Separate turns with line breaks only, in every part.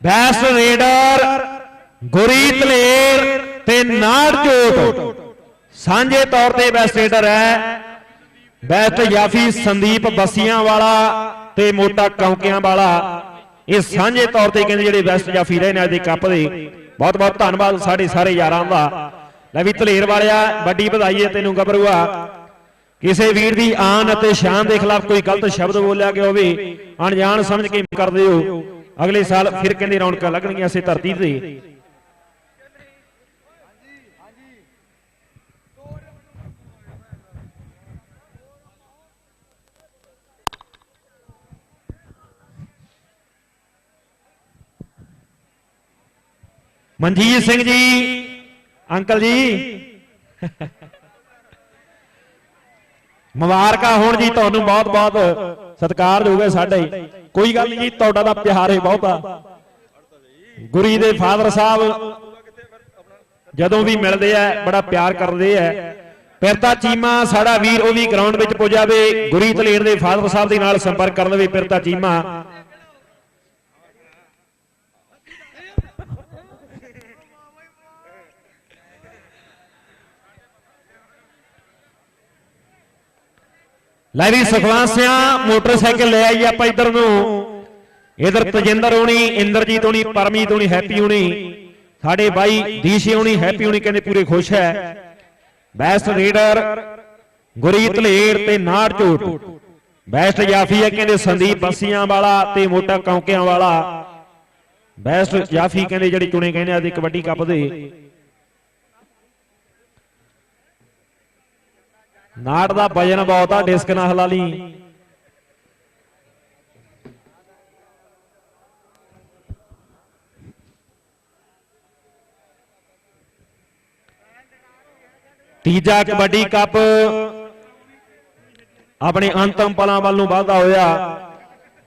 Best raider Guri ਧਲੇਰ ਤੇ ਨਾੜਜੋਤ ਸਾਂਝੇ ਤੌਰ ਤੇ ਬੈਸਟ ਰੇਡਰ ਹੈ। ਬੈਸਟ ਯਾਫੀ ਸੰਦੀਪ ਬਸੀਆਂ ਵਾਲਾ ਤੇ ਮੋਟਾ ਕੌਂਕਿਆਂ ਵਾਲਾ ਇਹ ਸਾਂਝੇ ਤੌਰ ਤੇ ਕਹਿੰਦੇ ਜਿਹੜੇ ਬੈਸਟ ਜਾਫੀ ਰਹੇ ਨੇ ਅੱਜ ਦੇ ਕੱਪ ਦੇ। ਬਹੁਤ ਬਹੁਤ ਧੰਨਵਾਦ ਸਾਡੇ ਸਾਰੇ ਯਾਰਾਂ ਦਾ। ਲੈ ਵੀ ਧਲੇਰ ਵਾਲਿਆ, ਵੱਡੀ ਵਧਾਈ ਹੈ ਤੈਨੂੰ ਗੱਭਰੂਆ। ਕਿਸੇ ਵੀਰ ਦੀ ਆਨ ਅਤੇ ਸ਼ਾਨ ਦੇ ਖਿਲਾਫ ਕੋਈ ਗਲਤ ਸ਼ਬਦ ਬੋਲਿਆ ਗਿਆ ਹੋਵੇ, ਅਣਜਾਣ ਸਮਝ ਕੇ ਕਰਦੇ ਹੋ ਅਗਲੇ ਸਾਲ ਫਿਰ ਕਹਿੰਦੇ ਰੌਣਕਾਂ ਲੱਗਣਗੀਆਂ ਇਸੇ ਧਰਤੀ ਤੇ। ਮਨਜੀਤ ਸਿੰਘ ਜੀ, ਅੰਕਲ ਜੀ। ਮੁਬਾਰਕਾਂ ਹੋਣ ਜੀ ਤੁਹਾਨੂੰ ਬਹੁਤ ਬਹੁਤ। ਸਤਿਕਾਰਯੋਗ ਹੈ ਸਾਡੇ। ਕੋਈ ਗੱਲ ਨਹੀਂ ਜੀ, ਤੁਹਾਡਾ ਤਾਂ ਪਿਆਰ ਹੈ ਬਹੁਤਾ। ਗੁਰੀ ਦੇ ਫਾਦਰ ਸਾਹਿਬ ਜਦੋਂ ਵੀ ਮਿਲਦੇ ਆ, ਬੜਾ ਪਿਆਰ ਕਰਦੇ ਆ। ਪਿਰਤਾ ਚੀਮਾ ਸਾਡਾ ਵੀਰ ਉਹ ਵੀ ਗਰਾਊਂਡ ਵਿੱਚ ਪੁੱਜਾਵੇ ਗੁਰੀ ਤਲੇਰ ਦੇ ਫਾਦਰ ਸਾਹਿਬ ਦੇ ਨਾਲ ਸੰਪਰਕ ਕਰ ਲਵੇ ਪਿਰਤਾ ਚੀਮਾ ਲੈ ਵੀ ਸੁਖਵੰਤ ਸਿਆ, ਮੋਟਰਸਾਈਕਲ ਲੈ ਆਈ ਆਪਾਂ ਇੱਧਰ ਨੂੰ। ਇਧਰ ਤਜਿੰਦਰ ਹੋਣੀ, ਇੰਦਰਜੀਤ ਹੋਣੀ, ਪਰਮੀਤ ਹੋਣੀ, ਹੈਪੀ ਹੋਣੀ। ਸਾਡੇ ਬਾਈ ਦੀਸ਼ੇ ਹੋਣੀ, ਹੈਪੀ ਹੋਣੀ ਕਹਿੰਦੇ ਪੂਰੇ ਖੁਸ਼ ਹੈ। ਬੈਸਟ ਰੀਡਰ ਗੁਰੀਤ ਲੇਰ ਤੇ ਨਾੜ ਝੋਟ ਬੈਸਟ ਜਾਫੀ ਹੈ ਕਹਿੰਦੇ ਸੰਦੀਪ ਬਸੀਆਂ ਵਾਲਾ ਤੇ ਮੋਟਾ ਕੌਂਕਿਆਂ ਵਾਲਾ। ਬੈਸਟ ਜਾਫੀ ਕਹਿੰਦੇ ਜਿਹੜੇ ਚੁਣੇ ਕਹਿੰਦੇ ਅੱਜ ਕਬੱਡੀ ਕੱਪ ਦੇ। ਨਾਟ ਦਾ ਵਜਨ ਬਹੁਤ ਆ, ਡਿਸਕ ਨਾ ਹਲਾ ਲਈ। ਤੀਜਾ ਕਬੱਡੀ ਕੱਪ ਆਪਣੇ ਅੰਤਮ ਪਲਾਂ ਵੱਲ ਨੂੰ ਵਧਦਾ ਹੋਇਆ।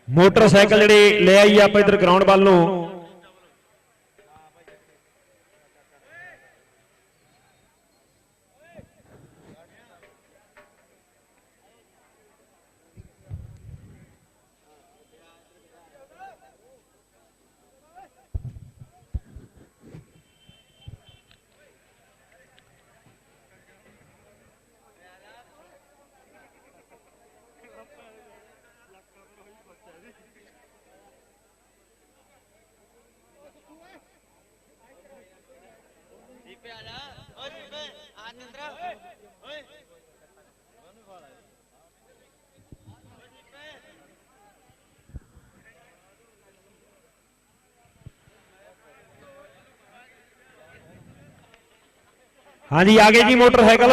ਮੋਟਰਸਾਈਕਲ ਜਿਹੜੇ ਲੈ ਆਈ ਆਪਾਂ ਇਧਰ ਗਰਾਊਂਡ ਵੱਲ ਨੂੰ। ਹਾਂਜੀ ਆ ਗਏ ਜੀ ਮੋਟਰਸਾਈਕਲ।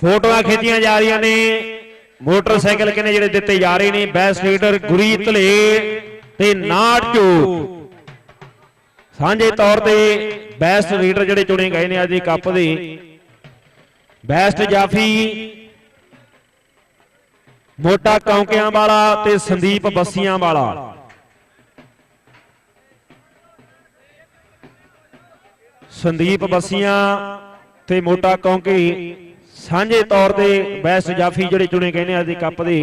ਫੋਟੋਆਂ ਖਿੱਚੀਆਂ ਜਾ ਰਹੀਆਂ ਨੇ। ਮੋਟਰਸਾਈਕਲ ਕਿਨੇ ਜਿਹੜੇ ਦਿੱਤੇ ਜਾ ਰਹੇ ਨੇ? ਬੈਸਟ ਲੀਡਰ ਗੁਰੀ ਧਲੇ ਤੇ ਨਾਟ ਚੋ ਸਾਂਝੇ ਤੌਰ ਤੇ ਬੈਸਟ ਲੀਡਰ ਜਿਹੜੇ ਚੁਣੇ ਗਏ ਨੇ ਅੱਜ ਦੇ ਕੱਪ ਦੇ। ਬੈਸਟ ਜਾਫੀ, ਮੋਟਾ ਕੌਂਕਿਆਂ ਵਾਲਾ ਤੇ ਸੰਦੀਪ ਬੱਸੀਆਂ ਵਾਲਾ। ਸੰਦੀਪ ਬੱਸੀਆਂ ਤੇ ਮੋਟਾ ਕੌਂਕੀ ਸਾਂਝੇ ਤੌਰ ਤੇ ਬੈਸਟ ਜਾਫੀ ਜਿਹੜੇ ਚੁਣੇ ਗਏ ਨੇ ਅੱਜ ਦੇ ਕੱਪ ਦੇ।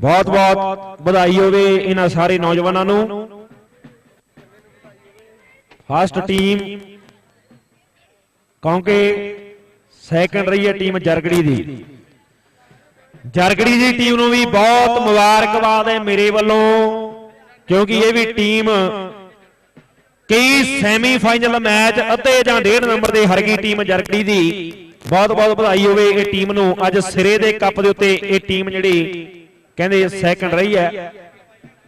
ਬਹੁਤ ਬਹੁਤ ਵਧਾਈ ਹੋਵੇ ਇਹਨਾਂ ਸਾਰੇ ਨੌਜਵਾਨਾਂ ਨੂੰ। ਫਸਟ ਟੀਮ ਕਿਉਂਕਿ ਸੈਕੰਡ ਰਹੀ ਹੈ ਟੀਮ ਜਰਗੜੀ ਦੀ। ਜਰਗੜੀ ਦੀ ਟੀਮ ਨੂੰ ਵੀ ਬਹੁਤ ਮੁਬਾਰਕਬਾਦ ਹੈ ਮੇਰੇ ਵੱਲੋਂ, ਕਿਉਂਕਿ ਇਹ ਵੀ ਟੀਮ ਕਈ ਸੈਮੀਫਾਈਨਲ ਮੈਚ ਅਤੇ ਜਾਂ ਡੇਢ ਨੰਬਰ ਦੇ ਹਰ ਗਈ ਟੀਮ ਜਰਗੜੀ ਦੀ। ਬਹੁਤ ਬਹੁਤ ਵਧਾਈ ਹੋਵੇ ਇਹ ਟੀਮ ਨੂੰ। ਅੱਜ ਸਿਰੇ ਦੇ ਕੱਪ ਦੇ ਉੱਤੇ ਇਹ ਟੀਮ ਜਿਹੜੀ ਕਹਿੰਦੇ ਸੈਕੰਡ ਰਹੀ ਹੈ।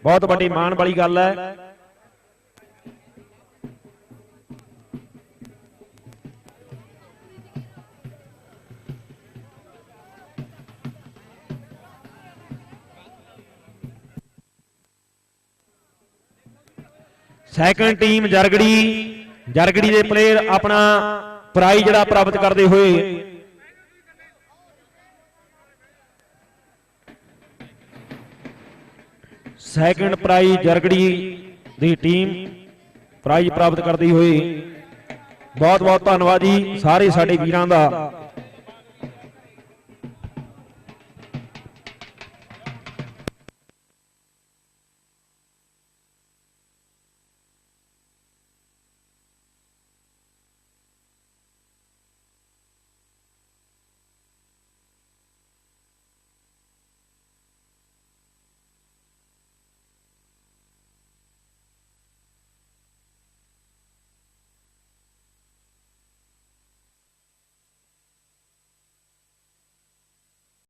ਬਹੁਤ ਵੱਡੀ ਮਾਣ ਵਾਲੀ ਗੱਲ ਹੈ। Second team ਜਰਗੜੀ। ਜਰਗੜੀ ਦੇ ਪਲੇਅਰ ਆਪਣਾ ਪ੍ਰਾਈਜ਼ ਜਿਹੜਾ ਪ੍ਰਾਪਤ ਕਰਦੇ ਹੋਏ। ਸੈਕੰਡ ਪ੍ਰਾਈਜ਼ ਜਰਗੜੀ ਦੀ ਟੀਮ ਪ੍ਰਾਈਜ਼ ਪ੍ਰਾਪਤ ਕਰਦੀ ਹੋਈ। ਬਹੁਤ ਬਹੁਤ ਧੰਨਵਾਦ ਜੀ ਸਾਰੇ ਸਾਡੇ ਵੀਰਾਂ ਦਾ।